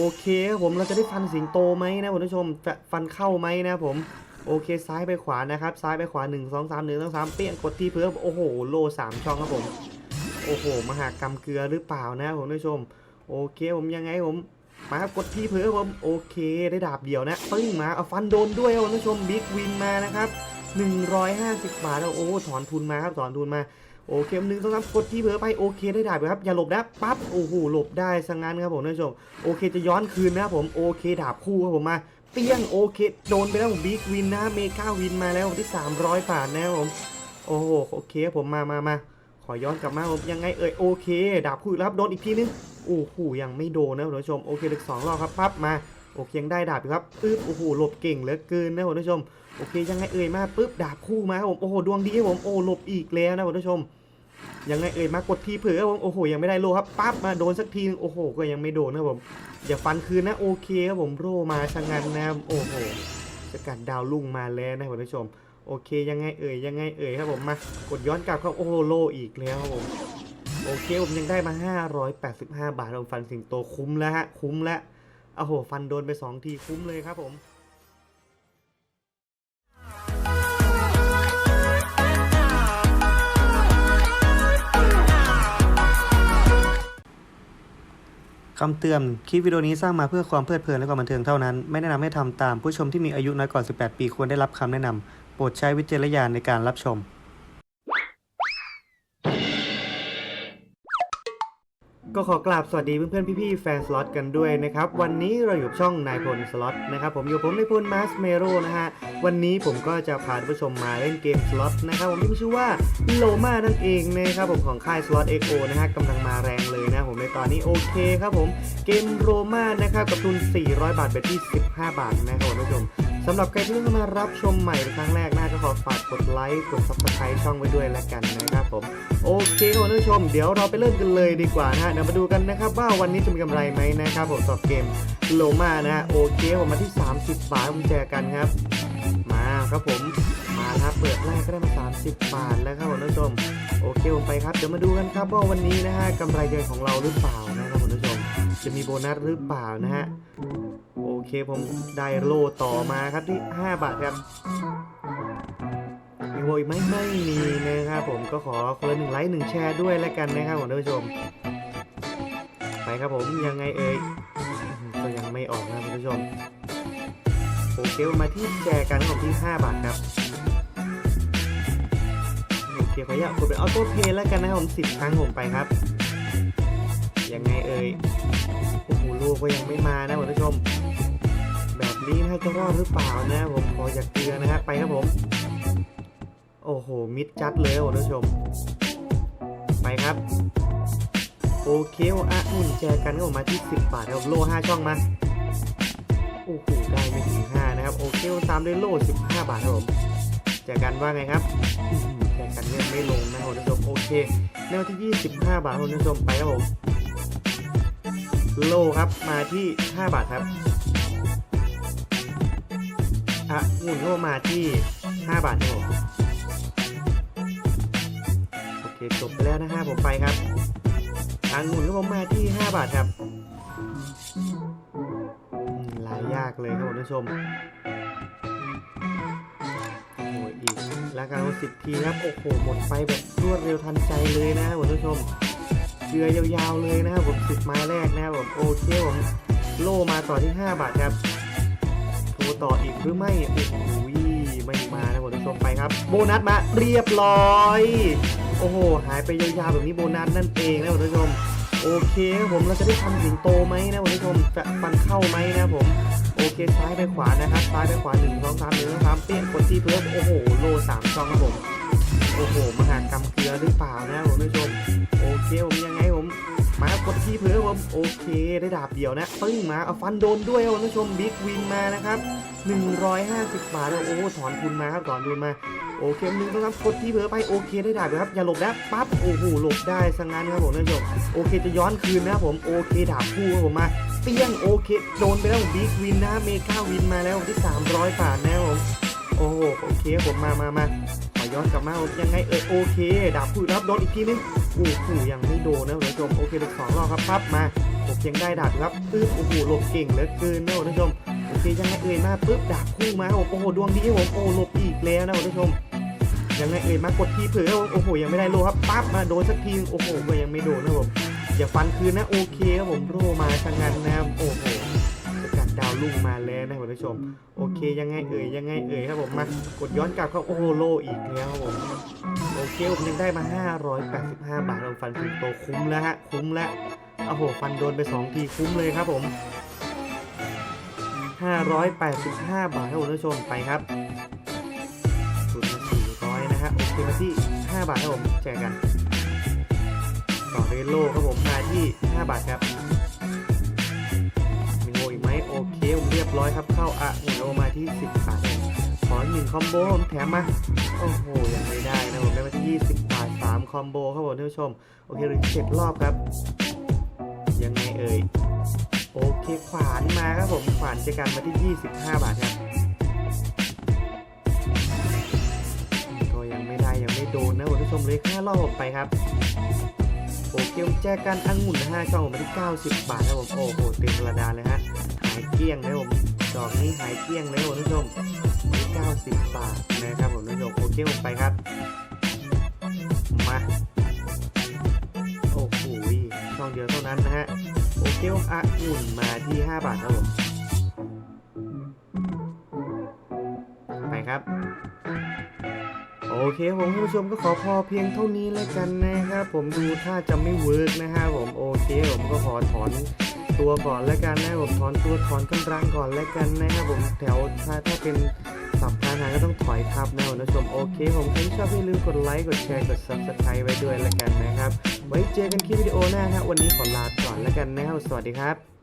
โอเคครับผมเราจะได้ฟันสิงโตไหมนะคุณผู้ชมจะฟันเข้าไหมนะผมโอเคซ้ายไปขวานะครับ ซ้ายไปขวา 1 2 3 1 2 3 เปี้ยงกดที่เพิ่มโอ้โห โลสามช่องครับผม โอ้โห มหากรรมเกลือหรือเปล่านะผู้ชม โอเคผมยังไงผมมาครับกดที่เพิ่มผมโอเคได้ดาบเดียวนะปึ้งมาเอาฟันโดนด้วยคุณผู้ชมบิ๊กวินมานะครับ 150 บาทแล้วโอ้ถอนทุนมาครับถอนทุนมา โอเคหนึ่งต้องรับกดที่เผลอไปโอเคได้ดาบครับอย่าหลบนะปั๊บโอ้โหหลบได้ซะงั้นครับผมท่านผู้ชมโอเคจะย้อนคืนนะครับผมโอเคดาบคู่ครับผมมาเปี้ยงโอเคโดนไปแล้วผมบิ๊กวินนะเมกาวินมาแล้วที่ 300บาทนะครับผมโอ้โหโอเคผมมามามาขอย้อนกลับมาผมยังไงเอ่ยโอเค ดาบคู่แล้วครับโดนอีกทีนึงโอ้โหยังไม่โดนนะคุณผู้ชมโอเคอีกสองรอบครับปั๊บมาโอเคยังได้ดาบอยู่ครับปึ๊บโอ้โหหลบเก่งเหลือเกินนะคุณผู้ชมโอเคยังไงเอ่ยมาปึ๊บดาบคู่มาครับผมโอ้โหดวงดีครับผมโอ้หลบอีกแล้วนะคุณผู้ชม ยังไงเอ่ยมากดทีเผื่อผมโอ้โหยังไม่ได้โลครับปั๊บมาโดนสักทีนึงโอ้โห ก็ยังไม่โดนนะครับผมอย่าฟันคืนนะโอเคครับผมโรมาชะงันนะโอ้โหสกัดดาวลุ่งมาแล้วนะคุณผู้ชม โอเคยังไงเอ่ยยังไงเอ่ยครับผมมากดย้อนกลับเข้าโอ้โหโลอีกแล้วครับผมโอเคผมยังได้มา 585 บาทผมฟันสิงโตคุ้มแล้วฮะคุ้มแล้วโอ้โหฟันโดนไปสองทีคุ้มเลยครับผม คำเตือน คลิปวิดีโอนี้สร้างมาเพื่อความเพลิดเพลินและความบันเทิงเท่านั้น ไม่แนะนำให้ทำตามผู้ชมที่มีอายุน้อยกว่า 18 ปีควรได้รับคำแนะนำโปรดใช้วิจารณญาณในการรับชม ขอกราบสวัสดีเพื่อนๆพี่ๆแฟนสล็อตกันด้วยนะครับ วันนี้เราอยู่ช่องนายพลสล็อตนะครับผมอยู่ผมนายพลมาสเมโรนะฮะวันนี้ผมก็จะพาท่านผู้ชมมาเล่นเกมสล็อตนะครับผมที่มีชื่อว่าโลมานั่นเองนะครับผมของค่ายสล็อตเอ็กโอนะฮะกำลังมาแรงเลยนะผมในตอนนี้โอเคครับผมเกมโรมานะครับกับทุน 400 บาทเบ็ดที่ 15 บาทนะครับคุณผู้ชม สำหรับใครที่เพิ่งมารับชมใหม่ครั้งแรกน่าจะขอฝากกดไลค์ กด subscribe ช่องไว้ด้วยแล้วกันนะครับผม โอเคครับคุณผู้ชม เดี๋ยวเราไปเริ่มกันเลยดีกว่านะเดี๋ยวมาดูกันนะครับ ว่าวันนี้จะมีกำไรไหมนะครับผมสำหรับเกมโลมานะโอเคผมมาที่ 30 บาทผมแจกกันครับ มาครับผมมาครับเปิดแรกก็ได้มา 30 บาทแล้วครับคุณผู้ชม โอเคผมไปครับเดี๋ยวมาดูกันครับว่าวันนี้นะฮะกำไรเดือนของเราหรือเปล่านะครับ จะมีโบนัสหรือเปล่านะฮะ โอเคผมได้โลต่อมาครับที่ 5 บาทครับมีโวยไหม่ไม่มีนะครับผมก็ขอคนละหนึ่งไลค์หนึ่งแชร์ด้วยแล้วกันนะครับผมท่านผู้ชม ไปครับผมยังไงเอ่ยก็ยังไม่ออกนะคุณผู้ชมโอเคมาที่แชร์กันของที่ 5 บาทครับโอเคขออนุญาตกดเป็นออโต้เพย์แล้วกันนะครับผม10ครั้งผมไปครับ ยังไงเอ่ยโอ้โหลูกก็ยังไม่มานะคุณผู้ชม แบบนี้นะจะรอดหรือเปล่านะผมขออยากเตือนนะฮะไปครับผม โอ้โหมิดจัดเลยคุณผู้ชม ไปครับโอเคอะอุ่นแจกันก็ออกมาที่ 10 บาทครับโล่5ช่องมาโอ้โหได้ไม่ถึง5นะครับโอเคตามด้วยโล่15 บาทครับผมแจกันว่าไงครับแจกันเนี่ยไม่ลงนะคุณผู้ชมโอเคแนวที่ 25 บาทคุณผู้ชมไปครับผม โลครับมาที่ 5 บาทครับอะอุ่นก็มาที่ 5 บาทครับโอเคจบไปแล้วนะฮะผมไปครับทางหมุนก็ผมมาที่ 5 บาทครับอืมลายยากเลยครับคุณผู้ชมโอ้โหอีกแล้วกันสิบทีครับโอ้โหหมดไปแบบรวดเร็วทันใจเลยนะคุณผู้ชม เชือยาวๆเลยนะครับผมสิบไม้แรกนะครับผมโอเคผมโลมาต่อที่ 5 บาทครับโทรต่ออีกหรือไม่โอ้โหไม่มานะคุณผู้ชมไปครับ โบนัสมาเรียบร้อย โอ้โห หายไปยาวๆแบบนี้โบนัสนั่นเองนะคุณผู้ชมโอเคครับผมเราจะได้ทำสิงโตไหมนะคุณผู้ชมจะฟันเข้าไหมนะผมโอเคซ้ายไปขวานะครับซ้ายไปขวาหนึ่งสองสามหนึ่งสองสามเปี้ยงกดที่เพิ่มโอ้โหโลสามช่องครับผมโอ้โหมหากรรมเกลือหรือเปล่านะคุณผู้ชม โอเคผมยังไงผมมากดที่เพิ่มผมโอเคได้ดาบเดียวนะปึ้งมาเอาฟันโดนด้วยคุณผู้ชมบิ๊กวินมานะครับ150 บาทแล้วโอ้ถอนทุนมาครับถอนทุนมา โอเคหนึ่งต้องรับกดที่เผลอไปโอเคได้ดาบอยู่ครับอย่าหลบนะปั๊บโอ้โหหลบได้สังงานครับผมท่านผู้ชมโอเคจะย้อนคืนนะครับผมโอเคดาบคู่ครับผมมาเปี้ยงโอเคโดนไปแล้วผมบิ๊กวินนะเมกาวินมาแล้วที่ 300 บาทนะครับผมโอ้โหโอเคผมมามามาขอย้อนกลับมายังไงเออโอเคดาบคู่รับโดนอีกทีนึง โอ้โหยังไม่โดนนะท่านผู้ชมโอเคเด็กสองรอบครับปั๊บมาโอเคยังได้ดาบครับปึ๊บโอ้โหหลบเก่งเหลือเกินนะคุณผู้ชมโอเคยังไงเอ่ยมาปึ๊บดาบคู่มาโอ้โหดวงดีผมโอ้หลบอีกแล้วนะคุณผู้ชมยังไงเอ่ยมากดทีเผื่อโอ้โหยังไม่ได้โลครับปั๊บมาโดนสักทีโอ้โหก็ยังไม่โดนนะครับผมอย่าฟันคืนนะโอเคครับผมโลมาทางนั้นนะครับโอ้โห ดาวลุ่งมาแล้วนะคุณผู้ชม โอเคยังไงเอ่ยยังไงเอ่ยครับผมมากดย้อนกลับเข้าโอ้โหโลอีกแล้วครับผมโอเคผมยังได้มา 585 บาทเราฟันถึงโตคุ้มแล้วฮะคุ้มแล้วโอ้โหฟันโดนไป 2 ทีคุ้มเลยครับผม 585 บาทครับคุณผู้ชมไปครับสุดมา400นะฮะโอเคมาที่ 5 บาทครับผมแจกกันต่อเรโลครับผมมาที่ 5 บาทครับมีโม อีกไหมโอเคผมเรียบร้อยครับเข้าอะหนึ่งโลมาที่10บาทขอหนึ่งคอมโบผมแถมมาโอ้โหยังไม่ได้นะผมได้มาที่ 20 บาท 3 คอมโบครับผมท่านผู้ชม โอเครีเจ็ดรอบครับ ยังไงเอ่ย โอเคขวานมาครับผม ขวานจอกันมาที่ 25 บาทครับก็ยังไม่ได้ยังไม่โดนนะคุณผู้ชมเลยค่ารอบผมไปครับโอเคผมแจกันองุ่น5ช่องผมมาที่ 90 บาทครับผม โอ้โหเต็มกระดานเลยฮะายเกลี้ยงเลยผมดอกนี้หายเกลี้ยงเลยคุณผู้ชมมาที่90 บาทนะครับผมท่านผู้ชมโอเคผมไปครับ มาโอ้โหช่องเดียวเท่านั้นนะฮะโอเคผมองุ่นมาที่ 5 บาทครับผมไปครับโอเคผมผู้ชมก็ขอพอเพียงเท่านี้แล้วกันนะครับผมดูถ้าจะไม่เวิร์กนะฮะผมโอเคผมก็ขอถอน ตัวก่อนแล้วกันนะครับผมถอนตัวถอนกำลังก่อนแล้วกันนะครับผมแถวถ้าถ้าเป็นสับพานหางก็ต้องถอยทับนะคุณผู้ชมโอเค ผมใครชอบอย่าลืมกดไลค์กดแชร์กดซับสไครต์ไว้ด้วยแล้วกันนะครับ ไว้เจอกันคลิปวิดีโอหน้าครับวันนี้ขอลาก่อนแล้วกันนะครับสวัสดีครับ